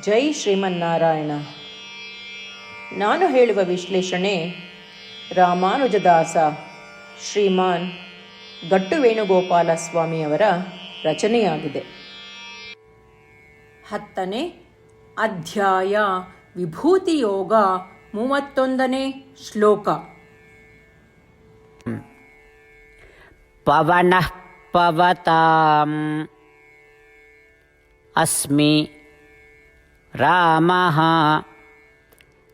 ಜೈ ಶ್ರೀಮನ್ನಾರಾಯಣ. ನಾನು ಹೇಳುವ ವಿಶ್ಲೇಷಣೆ ರಾಮಾನುಜದಾಸ ಶ್ರೀಮಾನ್ ಗಟ್ಟು ವೇಣುಗೋಪಾಲ ಸ್ವಾಮಿಯವರ ರಚನೆಯಾಗಿದೆ. ಹತ್ತನೇ ಅಧ್ಯಾಯ ವಿಭೂತಿಯೋಗ ಮೂವತ್ತೊಂದನೇ ಶ್ಲೋಕ. ಪವನಃ ಪವತಾಂ. ಅಸ್ಮಿ रामः।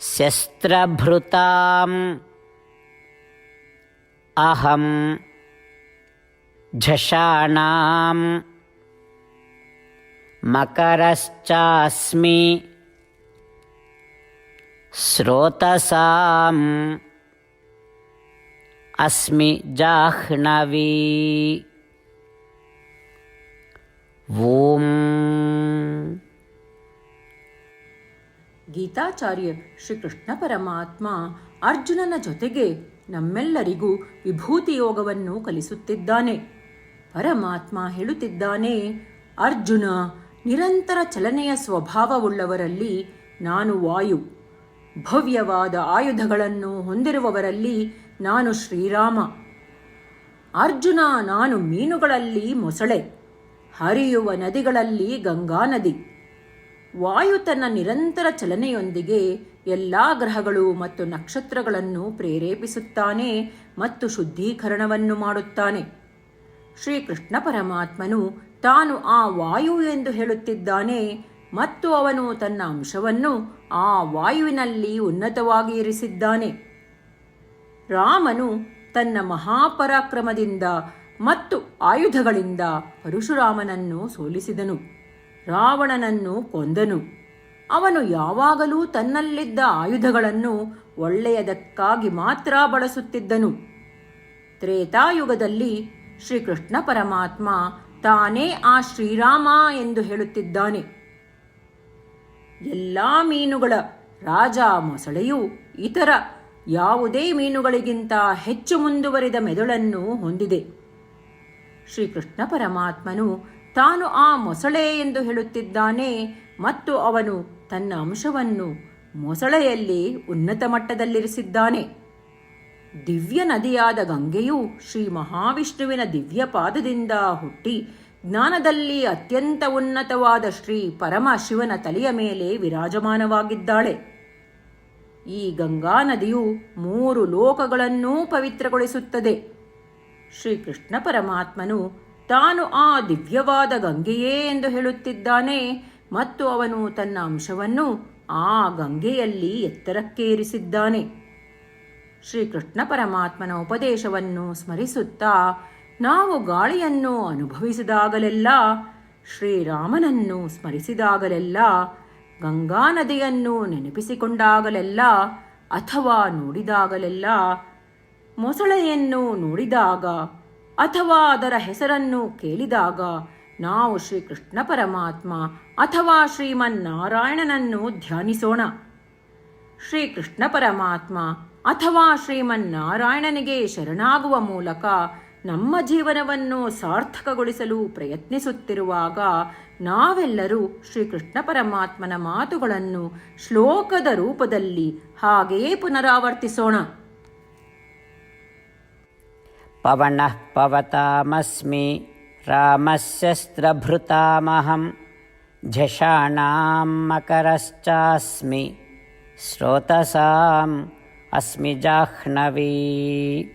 शस्त्रभृताम्। अहं झषाणां मकरश्चास्मि। स्रोतसाम्। अस्मि जाह्नवी। ॐ ಗೀತಾಚಾರ್ಯ ಶ್ರೀಕೃಷ್ಣ ಪರಮಾತ್ಮ ಅರ್ಜುನನ ಜೊತೆಗೆ ನಮ್ಮೆಲ್ಲರಿಗೂ ವಿಭೂತಿ ಯೋಗವನ್ನು ಕಲಿಸುತ್ತಿದ್ದಾನೆ. ಪರಮಾತ್ಮ ಹೇಳುತ್ತಿದ್ದಾನೆ, ಅರ್ಜುನ, ನಿರಂತರ ಚಲನೆಯ ಸ್ವಭಾವವುಳ್ಳವರಲ್ಲಿ ನಾನು ವಾಯು. ಭವ್ಯವಾದ ಆಯುಧಗಳನ್ನು ಹೊಂದಿರುವವರಲ್ಲಿ ನಾನು ಶ್ರೀರಾಮ. ಅರ್ಜುನ, ನಾನು ಮೀನುಗಳಲ್ಲಿ ಮೊಸಳೆ. ಹರಿಯುವ ನದಿಗಳಲ್ಲಿ ಗಂಗಾ ನದಿ. ವಾಯು ತನ್ನ ನಿರಂತರ ಚಲನೆಯೊಂದಿಗೆ ಎಲ್ಲ ಗ್ರಹಗಳು ಮತ್ತು ನಕ್ಷತ್ರಗಳನ್ನು ಪ್ರೇರೇಪಿಸುತ್ತಾನೆ ಮತ್ತು ಶುದ್ಧೀಕರಣವನ್ನು ಮಾಡುತ್ತಾನೆ. ಶ್ರೀಕೃಷ್ಣ ಪರಮಾತ್ಮನು ತಾನು ಆ ವಾಯು ಎಂದು ಹೇಳುತ್ತಿದ್ದಾನೆ ಮತ್ತು ಅವನು ತನ್ನ ಅಂಶವನ್ನು ಆ ವಾಯುವಿನಲ್ಲಿ ಉನ್ನತವಾಗಿ ಇರಿಸಿದ್ದಾನೆ. ರಾಮನು ತನ್ನ ಮಹಾಪರಾಕ್ರಮದಿಂದ ಮತ್ತು ಆಯುಧಗಳಿಂದ ಪರಶುರಾಮನನ್ನು ಸೋಲಿಸಿದನು. ರಾವಣನನ್ನು ಕೊಂದನು. ಅವನು ಯಾವಾಗಲೂ ತನ್ನಲ್ಲಿದ್ದ ಆಯುಧಗಳನ್ನು ಒಳ್ಳೆಯದಕ್ಕಾಗಿ ಮಾತ್ರ ಬಳಸುತ್ತಿದ್ದನು. ತ್ರೇತಾಯುಗದಲ್ಲಿ ಶ್ರೀಕೃಷ್ಣ ಪರಮಾತ್ಮ ತಾನೇ ಆ ಶ್ರೀರಾಮ ಎಂದು ಹೇಳುತ್ತಿದ್ದಾನೆ. ಎಲ್ಲ ಮೀನುಗಳ ರಾಜ ಮೊಸಳೆಯು ಇತರ ಯಾವುದೇ ಮೀನುಗಳಿಗಿಂತ ಹೆಚ್ಚು ಮುಂದುವರಿದ ಮೆದುಳನ್ನು ಹೊಂದಿದೆ. ಶ್ರೀಕೃಷ್ಣ ಪರಮಾತ್ಮನು ತಾನು ಆ ಮೊಸಳೆ ಎಂದು ಹೇಳುತ್ತಿದ್ದಾನೆ ಮತ್ತು ಅವನು ತನ್ನ ಅಂಶವನ್ನು ಮೊಸಳೆಯಲ್ಲಿ ಉನ್ನತ ಮಟ್ಟದಲ್ಲಿರಿಸಿದ್ದಾನೆ. ದಿವ್ಯ ನದಿಯಾದ ಗಂಗೆಯು ಶ್ರೀ ಮಹಾವಿಷ್ಣುವಿನ ದಿವ್ಯ ಪಾದದಿಂದ ಹುಟ್ಟಿ ಜ್ಞಾನದಲ್ಲಿ ಅತ್ಯಂತ ಉನ್ನತವಾದ ಶ್ರೀ ಪರಮ ಶಿವನ ತಲೆಯ ಮೇಲೆ ವಿರಾಜಮಾನವಾಗಿದ್ದಾಳೆ. ಈ ಗಂಗಾ ನದಿಯು ಮೂರು ಲೋಕಗಳನ್ನೂ ಪವಿತ್ರಗೊಳಿಸುತ್ತದೆ. ಶ್ರೀಕೃಷ್ಣ ಪರಮಾತ್ಮನು ತಾನು ಆ ದಿವ್ಯವಾದ ಗಂಗೆಯೇ ಎಂದು ಹೇಳುತ್ತಿದ್ದಾನೆ ಮತ್ತು ಅವನು ತನ್ನ ಅಂಶವನ್ನು ಆ ಗಂಗೆಯಲ್ಲಿ ಎತ್ತರಕ್ಕೇರಿಸಿದ್ದಾನೆ. ಶ್ರೀಕೃಷ್ಣ ಪರಮಾತ್ಮನ ಉಪದೇಶವನ್ನು ಸ್ಮರಿಸುತ್ತಾ ನಾವು ಗಾಳಿಯನ್ನು ಅನುಭವಿಸಿದಾಗಲೆಲ್ಲ, ಶ್ರೀರಾಮನನ್ನು ಸ್ಮರಿಸಿದಾಗಲೆಲ್ಲ, ಗಂಗಾ ನದಿಯನ್ನು ನೆನಪಿಸಿಕೊಂಡಾಗಲೆಲ್ಲ ಅಥವಾ ನೋಡಿದಾಗಲೆಲ್ಲ, ಮೊಸಳೆಯನ್ನು ನೋಡಿದಾಗ ಅಥವಾ ಅದರ ಹೆಸರನ್ನು ಕೇಳಿದಾಗ, ನಾವು ಶ್ರೀಕೃಷ್ಣ ಪರಮಾತ್ಮ ಅಥವಾ ಶ್ರೀಮನ್ನಾರಾಯಣನನ್ನು ಧ್ಯಾನಿಸೋಣ. ಶ್ರೀಕೃಷ್ಣ ಪರಮಾತ್ಮ ಅಥವಾ ಶ್ರೀಮನ್ನಾರಾಯಣನಿಗೆ ಶರಣಾಗುವ ಮೂಲಕ ನಮ್ಮ ಜೀವನವನ್ನು ಸಾರ್ಥಕಗೊಳಿಸಲು ಪ್ರಯತ್ನಿಸುತ್ತಿರುವಾಗ ನಾವೆಲ್ಲರೂ ಶ್ರೀಕೃಷ್ಣ ಪರಮಾತ್ಮನ ಮಾತುಗಳನ್ನು ಶ್ಲೋಕದ ರೂಪದಲ್ಲಿ ಹಾಗೆಯೇ ಪುನರಾವರ್ತಿಸೋಣ. पवनः पवतामस्मि रामशस्त्रभृतामहं झषाणां मकरश्चास्मि स्रोतसाम् अस्मि जाह्नवी।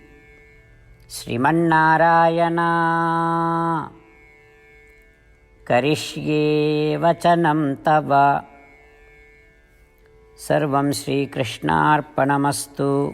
श्रीमन्नारायण। करिष्ये वचनं तव। सर्वं श्रीकृष्णार्पणमस्तु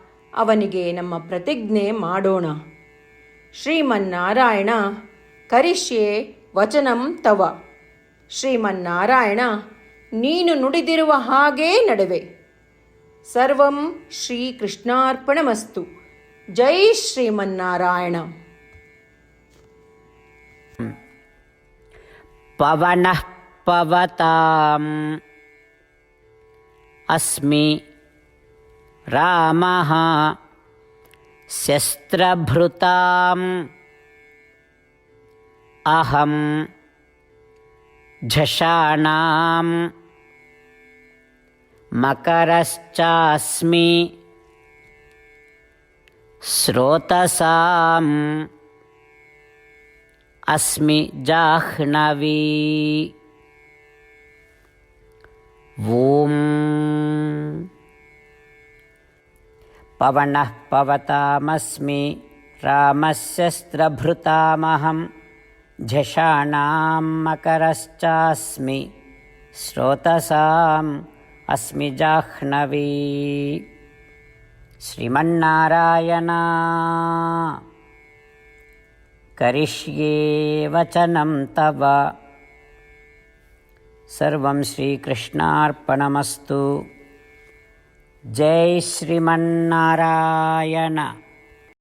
ಅವನಿಗೆ ನಮ್ಮ ಪ್ರತಿಜ್ಞೆ ಮಾಡೋಣ. ಶ್ರೀಮನ್ನಾರಾಯಣ, ಕರಿಷ್ಯೆ ವಚನಂ ತವ. ಶ್ರೀಮನ್ನಾರಾಯಣ, ನೀನು ನುಡಿದಿರುವ ಹಾಗೇ ನಡುವೆ. ಸರ್ವಂ ಶ್ರೀಕೃಷ್ಣಾರ್ಪಣಮಸ್ತು. ಜೈ ಶ್ರೀಮನ್ನಾರಾಯಣ. ಪವನಃ ಪವತಾಂ. ಅಸ್ಮಿ रामः। शस्त्रभृताम्। अहं झषाणाम्। मकरश्चास्मि। स्रोतसाम्। अस्मि जाह्नवी। ॐ पवनः पवतामस्मि रामस्यस्त्रभृतामहं झषाणां मकरश्चास्मि स्रोतसाम् अस्मि जाह्नवी। श्रीमन्नारायण। करिष्ये वचनं तव। सर्वं श्रीकृष्णार्पणमस्तु जय श्रीमन्नारायण